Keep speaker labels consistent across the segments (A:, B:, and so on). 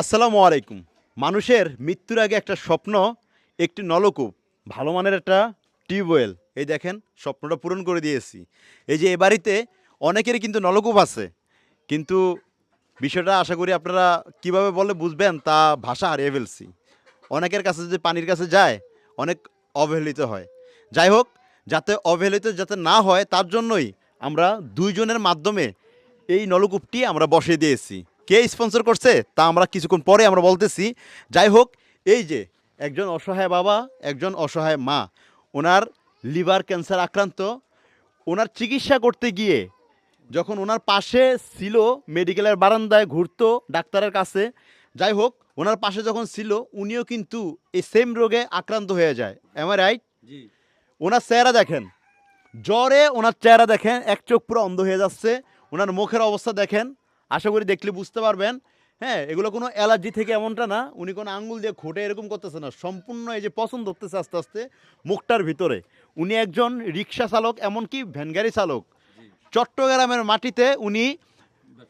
A: আসসালামু আলাইকুম। মানুষের মৃত্যুর আগে একটা স্বপ্ন, একটি নলকূপ, ভালো মানের একটা টিউবওয়েল। এই দেখেন, স্বপ্নটা পূরণ করে দিয়েছি। এই যে এ বাড়িতে অনেকেরই কিন্তু নলকূপ আছে, কিন্তু বিষয়টা আশা করি আপনারা কীভাবে বলে বুঝবেন, তা ভাষা হারিয়ে ফেলছি। অনেকের কাছে যদি পানির কাছে যায়, অনেক অবহেলিত হয়। যাই হোক, যাতে অবহেলিত যাতে না হয়, তার জন্যই আমরা দুইজনের মাধ্যমে এই নলকূপটি আমরা বসিয়ে দিয়েছি। কে স্পন্সর করছে তা আমরা কিছুক্ষণ পরে আমরা বলতেছি। যাই হোক এই যে একজন অসহায় বাবা একজন অসহায় মা ওনার লিভার ক্যান্সার আক্রান্ত ওনার চিকিৎসা করতে গিয়ে যখন ওনার পাশে ছিল মেডিকেলের বারান্দায় ঘুরতো ডাক্তারের কাছে যাই হোক ওনার পাশে যখন ছিল উনিও কিন্তু এই সেম রোগে আক্রান্ত হয়ে যায়। এম রাইট
B: জি।
A: ওনার চেহারা দেখেন। জ্বরে ওনার চেহারা দেখেন এক চোখ পুরো অন্ধ হয়ে যাচ্ছে ওনার মুখের অবস্থা দেখেন আশা করি দেখলে বুঝতে পারবেন। হ্যাঁ এগুলো কোনো অ্যালার্জি থেকে এমনটা না উনি কোনো আঙ্গুল দিয়ে ঘোটে এরকম করতেছে না। সম্পূর্ণ এই যে পছন্দ করতেছে আস্তে আস্তে মুখটার ভিতরে। উনি একজন রিক্সা চালক এমনকি ভ্যানগাড়ি চালক। চট্টগ্রামের মাটিতে উনি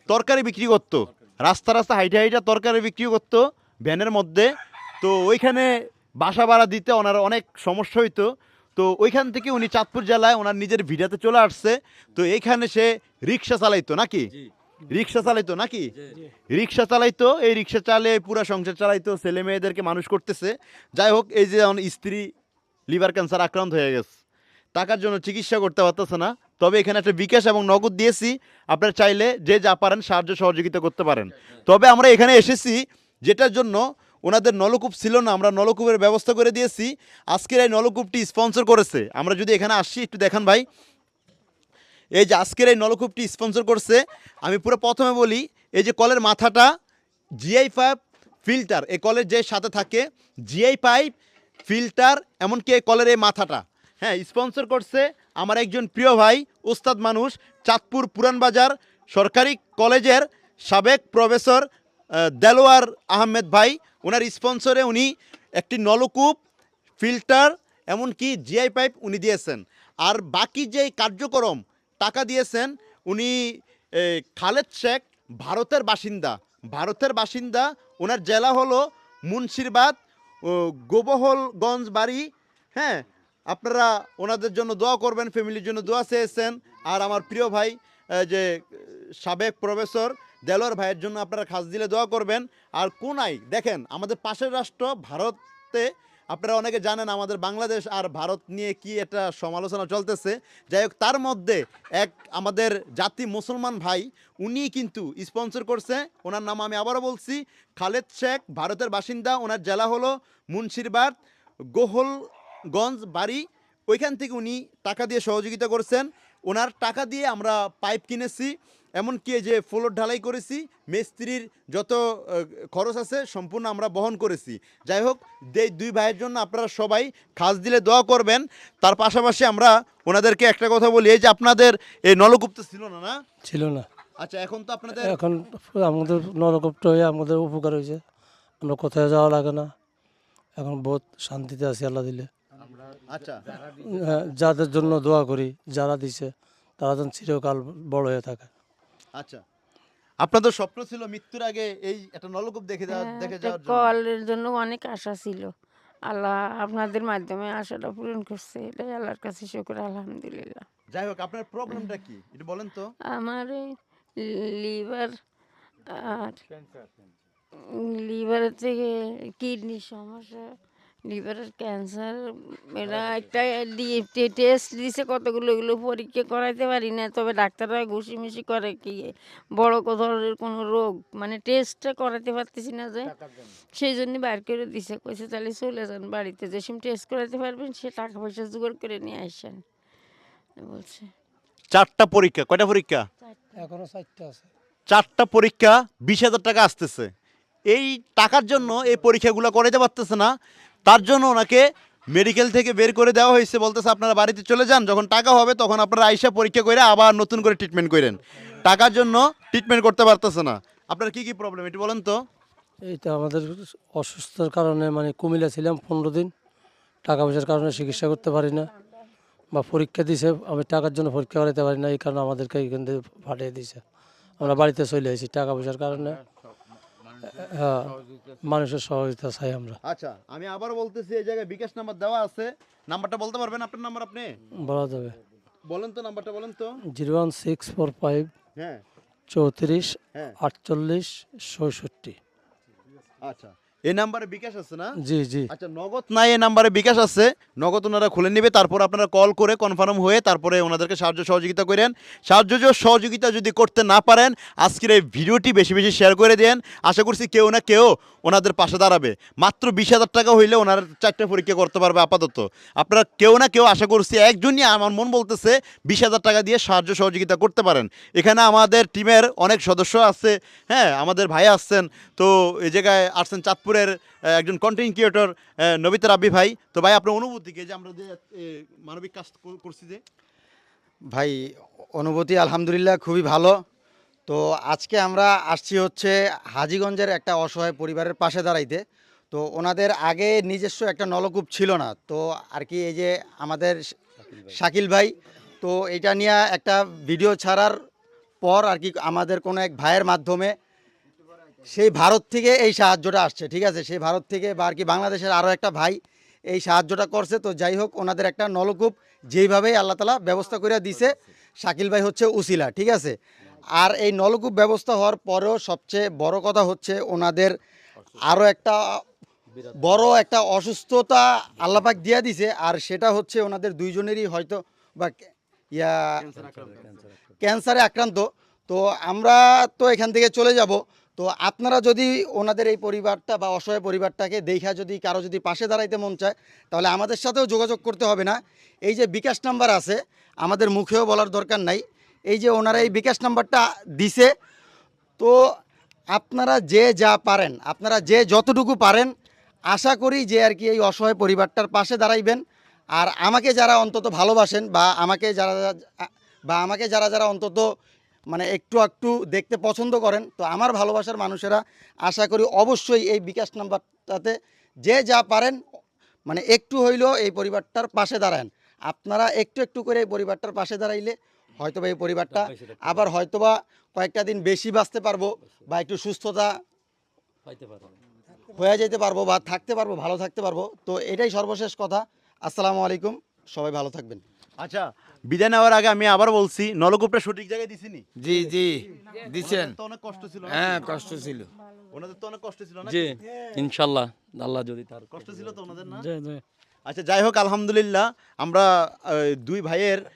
A: তরকারি বিক্রি করতো। রাস্তা রাস্তা হাইটে হাইটা তরকারি বিক্রি করতো ভ্যানের মধ্যে। তো ওইখানে বাসা ভাড়া দিতে ওনার অনেক সমস্যা হইতো। তো ওইখান থেকে উনি চাঁদপুর জেলায় ওনার নিজের ভিড়াতে চলে আসছে। তো এইখানে সে রিক্সা চালাইতো নাকি? রিক্সা চালাইতো নাকি? রিক্সা চালাইতো এই রিক্সা চালিয়ে পুরা সংসার চালাইতো ছেলে মেয়েদেরকে মানুষ করতেছে। যাই হোক এই যে এখন স্ত্রী লিভার ক্যান্সার আক্রান্ত হয়ে গেছে। টাকার জন্য চিকিৎসা করতে পারতেছে না। তবে এখানে একটা বিকাশ এবং নগদ দিয়েছি। আপনারা চাইলে যে যা পারেন সাহায্য সহযোগিতা করতে পারেন। তবে আমরা এখানে এসেছি যেটার জন্য ওনাদের নলকূপ ছিল না আমরা নলকূপের ব্যবস্থা করে দিয়েছি। আজকের এই নলকূপটি স্পন্সর করেছে। আমরা যদি এখানে আসছি একটু দেখান ভাই। এই যে আজকের এই নলকূপটি স্পন্সর করছে, আমি পুরো প্রথমে বলি, এই যে কলের মাথাটা জিআই পাইপ ফিল্টার এই কলের যে সাথে থাকে জিআই পাইপ ফিল্টার এমনকি এই কলের এই মাথাটা। হ্যাঁ স্পন্সর করছে আমার একজন প্রিয় ভাই, ওস্তাদ মানুষ, চাঁদপুর পুরানবাজার সরকারি কলেজের সাবেক প্রফেসর দেলোয়ার আহমেদ ভাই। ওনার স্পন্সরে উনি একটি নলকূপ ফিল্টার এমনকি জিআই পাইপ উনি দিয়েছেন। আর বাকি যে কার্যক্রম টাকা দিয়েছেন, উনি খালেদ শেখ ভারতের বাসিন্দা। ভারতের বাসিন্দা ওনার জেলা হলো মুন্সিরবাদ গোবহলগঞ্জ বাড়ি। হ্যাঁ আপনারা ওনাদের জন্য দোয়া করবেন, ফ্যামিলির জন্য দোয়া চেয়েছেন। আর আমার প্রিয় ভাই যে, সাবেক প্রফেসর দেলোয়ার ভাইয়ের জন্য আপনারা খাস দিলে দোয়া করবেন। আর কোনাই দেখেন, আমাদের পাশের রাষ্ট্র, ভারতে আপনারা অনেকে জানেন আমাদের বাংলাদেশ আর ভারত নিয়ে কি একটা সমালোচনা চলতেছে। যাই হোক, তার মধ্যে এক আমাদের জাতি মুসলমান ভাই, উনি কিন্তু স্পন্সর করছে। ওনার নাম আমি আবারও বলছি, খালেদ শেখ, ভারতের বাসিন্দা। ওনার জেলা হলো মুন্সিরবাদ গোহলগঞ্জ বাড়ি। ওইখান থেকে উনি টাকা দিয়ে সহযোগিতা করছেন। ওনার টাকা দিয়ে আমরা পাইপ কিনেছি। এমনকি এই যে ফ্লোর ঢালাই করেছি মিস্ত্রির যত খরচ আছে সম্পূর্ণ আমরা বহন করেছি। যাই হোক এই দুই ভাইয়ের জন্য আপনারা সবাই খাস দিলে দোয়া করবেন তার পাশাপাশি আমরা ওনাদেরকে একটা কথা বলি এই যে আপনাদের এই নলকূপ তো ছিল না না?
C: ছিল না।
A: আচ্ছা এখন তো আপনাদের
C: এখন আমাদের নরকপ্ট হয়ে আমাদের উপকার হয়েছে। আমরা কোথায় যাওয়া লাগে না। এখন বহুত শান্তিতে আছি আল্লাহ দিলে।
A: আচ্ছা।
C: যাদের জন্য দোয়া করি যারা দিছে তারা যেন চিরকাল বড় হয়ে থাকে।
A: আচ্ছা। আপনাদের স্বপ্ন ছিল মৃত্যুর আগে এই একটা নলকূপ দেখে যাওয়ার
D: হ্যাঁ,
A: দেখে যাওয়ার জন্য?
D: কলের জন্য অনেক আশা ছিল। আল্লাহ আপনাদের মাধ্যমে আশাটা পূরণ করছে এটাই আল্লাহর কাছে শুক্র আলহামদুলিল্লাহ।
A: যাই হোক আপনার প্রবলেমটা কি? একটু বলেন তো।
D: আমার লিভার আর লিভারের থেকে কিডনির সমস্যা। লিভারের ক্যান্সার এরা একটা টেস্ট দিছে কতগুলো এগুলো পরীক্ষা করাইতে পারি না তবে ডাক্তাররা ঘুষি মিশি করে কি বড় ধরনের কোনো রোগ মানে টেস্টটা করাতে পারতেছি না যে। সেই জন্য বার করে দিছে কইছে তাহলে চলে যান বাড়িতে যে সময় টেস্ট করাতে পারবেন সে টাকা পয়সা জোগাড় করে নিয়ে আসেন বলছে।
A: চারটা পরীক্ষা কয়টা পরীক্ষা?
C: এখনও চারটা আছে।
A: চারটা পরীক্ষা বিশ হাজার টাকা আসতেছে। এই টাকার জন্য এই পরীক্ষাগুলো করাইতে পারতেছে না তার জন্য ওনাকে মেডিকেল থেকে বের করে দেওয়া হয়েছে। বলতেছে, আপনারা বাড়িতে চলে যান, যখন টাকা হবে, তখন আপনারা আইসা পরীক্ষা করে আবার নতুন করে ট্রিটমেন্ট করেন। টাকার জন্য ট্রিটমেন্ট করতে পারতেছে না। আপনার কি কি প্রবলেম এটি বলেন তো।
C: এইটা আমাদের অসুস্থতার কারণে মানে কুমিল্লা ছিলাম পনেরো দিন। টাকা পয়সার কারণে চিকিৎসা করতে পারি না বা পরীক্ষা দিছে, আমি টাকার জন্য পরীক্ষা করাতে পারি না, এই কারণে আমাদেরকে এখান থেকে ফাটিয়ে দিছে। আমরা বাড়িতে চলে আসি টাকা পয়সার কারণে। মানুষের সহযোগিতা চাই। আমরা।
A: আচ্ছা আমি আবার বলতেছি এই জায়গায় বিকাশ নাম্বার দেওয়া আছে। নাম্বারটা বলতে পারবেন আপনার নাম্বার আপনি?
C: বলা যাবে।
A: বলেন তো নাম্বারটা বলেন তো।
C: Zero one six four five
A: হ্যাঁ।
C: চৌত্রিশ
A: হ্যাঁ।
C: আটচল্লিশ ছয়ষট্টি।
A: আচ্ছা। এই নাম্বারে বিকাশ আছে না?
C: জি জি।
A: আচ্ছা নগদ নাই এই নাম্বারে বিকাশ আছে। নগদ ওনারা খুলে নেবে তারপর আপনারা কল করে কনফার্ম হয়ে তারপরে ওনাদেরকে সাহায্য সহযোগিতা করেন। সাহায্য সহযোগিতা যদি করতে না পারেন আজকের এই ভিডিওটি বেশি বেশি শেয়ার করে দেন। আশা করছি কেউ না কেউ ওনাদের পাশে দাঁড়াবে। মাত্র বিশ হাজার টাকা হইলে ওনার চারটে পরীক্ষা করতে পারবে আপাতত। আপনারা কেউ না কেউ আশা করছি একজনই আমার মন বলতেছে বিশ হাজার টাকা দিয়ে সাহায্য সহযোগিতা করতে পারেন। এখানে আমাদের টিমের অনেক সদস্য আছে হ্যাঁ আমাদের ভাই আসছেন তো এই জায়গায় আসছেন চাঁদপুরের আহ, একজন কন্টেন্ট ক্রিয়েটর নবিতা রাব্বি ভাই। তো ভাই আপনার অনুভূতি কি? যে আমরা যে মানবিক কাজ করছি যে।
B: ভাই অনুভূতি আলহামদুলিল্লাহ খুবই ভালো। তো আজকে আমরা আসছি হচ্ছে হাজিগঞ্জের একটা অসহায় পরিবারের পাশে দাঁড়াইতে। তো ওনাদের আগে নিজস্ব একটা নলকূপ ছিল না। তো আর কি এই যে আমাদের শাকিল ভাই তো এটা নিয়ে একটা ভিডিও ছাড়ার পর আর কি আমাদের কোনো এক ভাইয়ের মাধ্যমে সেই ভারত থেকে এই সাহায্যটা আসছে ঠিক আছে? সেই ভারত থেকে বা আর কি বাংলাদেশের আরও একটা ভাই এই সাহায্যটা করছে। তো যাই হোক ওনাদের একটা নলকূপ যেইভাবেই আল্লাহ তালা ব্যবস্থা করে দিছে শাকিল ভাই হচ্ছে উসিলা ঠিক আছে? আর এই নলকূপ ব্যবস্থা হওয়ার পরেও সবচেয়ে বড় কথা হচ্ছে ওনাদের আরও একটা বড় একটা অসুস্থতা আল্লাপাক দিয়ে দিছে আর সেটা হচ্ছে ওনাদের দুইজনেরই হয়তো বা ইয়া ক্যান্সারে আক্রান্ত। তো আমরা তো এখান থেকে চলে যাব। তো আপনারা যদি ওনাদের এই পরিবারটা বা অসহায় পরিবারটাকে দেখা যদি কারও যদি পাশে দাঁড়াইতে মন চায়, তাহলে আমাদের সাথেও যোগাযোগ করতে হবে না। এই যে বিকাশ নাম্বার আছে, আমাদের মুখেও বলার দরকার নাই। এই যে ওনারা এই বিকাশ নাম্বারটা দিছে, তো আপনারা যে যা পারেন, আপনারা যে যতটুকু পারেন, আশা করি যে আর কি এই অসহায় পরিবারটার পাশে দাঁড়াইবেন। আর আমাকে যারা অন্তত ভালোবাসেন বা আমাকে যারা, বা আমাকে যারা যারা অন্তত মানে একটু একটু দেখতে পছন্দ করেন। তো আমার ভালোবাসার মানুষেরা আশা করি অবশ্যই এই বিকাশ নাম্বারটাতে যে যা পারেন মানে একটু হইলেও এই পরিবারটার পাশে দাঁড়ান। আপনারা একটু একটু করে এই পরিবারটার পাশে দাঁড়াইলে হয়তোবা এই পরিবারটা আবার হয়তোবা কয়েকটা দিন বেশি বাঁচতে পারব বা একটু সুস্থতা হয়ে যেতে পারব বা থাকতে পারব ভালো থাকতে পারব। তো এটাই সর্বশেষ কথা। আসসালামু আলাইকুম। সবাই ভালো থাকবেন।
A: আচ্ছা বিদায় নেওয়ার আগে আমি আবার বলছি নলকূপটা সঠিক জায়গায় দিছিনি?
E: জি জি দিছেন।
A: তো অনেক কষ্ট ছিল
E: হ্যাঁ কষ্ট ছিল।
A: ওনাদের তো অনেক কষ্ট ছিল না?
F: জি ইনশাল্লাহ আল্লাহ যদি তার
A: কষ্ট ছিল তো ওনাদের না?
C: জি জি।
A: আচ্ছা যাই হোক আলহামদুলিল্লাহ আমরা আহ, দুই ভাইয়ের আহ,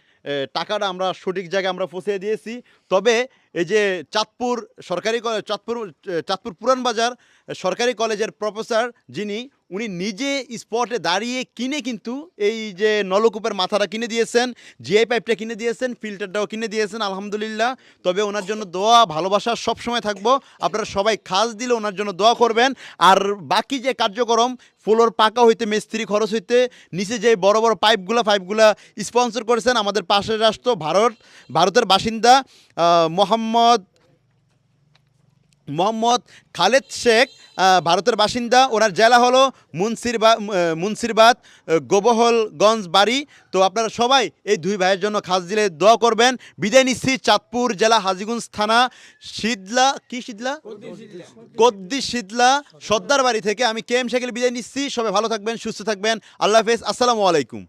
A: টাকাটা আমরা সঠিক জায়গায় আমরা পৌঁছে দিয়েছি। তবে এই যে চাঁদপুর সরকারি কলেজ চাঁদপুর আহ, চাঁদপুর পুরান বাজার সরকারি কলেজের প্রফেসর যিনি উনি নিজে স্পটে দাঁড়িয়ে কিনে কিন্তু এই যে নলকূপের মাথাটা কিনে দিয়েছেন জিআই পাইপটা কিনে দিয়েছেন ফিল্টারটাও কিনে দিয়েছেন, আলহামদুলিল্লাহ। তবে ওনার জন্য দোয়া, ভালোবাসা সব সময় থাকব। আপনারা সবাই খাস দিলে ওনার জন্য দোয়া করবেন। আর বাকি যে কার্যক্রম, ফ্লোর পাকা হইতে, মিস্ত্রি খরচ হইতে, নিচে যে বড় বড় পাইপগুলা পাইপগুলা স্পন্সর করেছেন আমাদের পাশের রাষ্ট্র, ভারত, ভারতের বাসিন্দা মোহাম্মদ মোহাম্মদ খালেদ শেখ ভারতের বাসিন্দা। ওনার জেলা হলো মুন্সিরবা মুন্সিরবাদ গোবহলগঞ্জ বাড়ি। তো আপনারা সবাই এই দুই ভাইয়ের জন্য খাস দিলে দোয়া করবেন। বিদায় নিচ্ছি চাঁদপুর জেলা হাজিগঞ্জ থানা শীতলা কি শীতলা কদ্দি শীতলা সর্দার বাড়ি থেকে। আমি কে এম শাকিল বিদায় নিচ্ছি। সবাই ভালো থাকবেন, সুস্থ থাকবেন। আল্লাহ হাফেজ, আসসালামু আলাইকুম।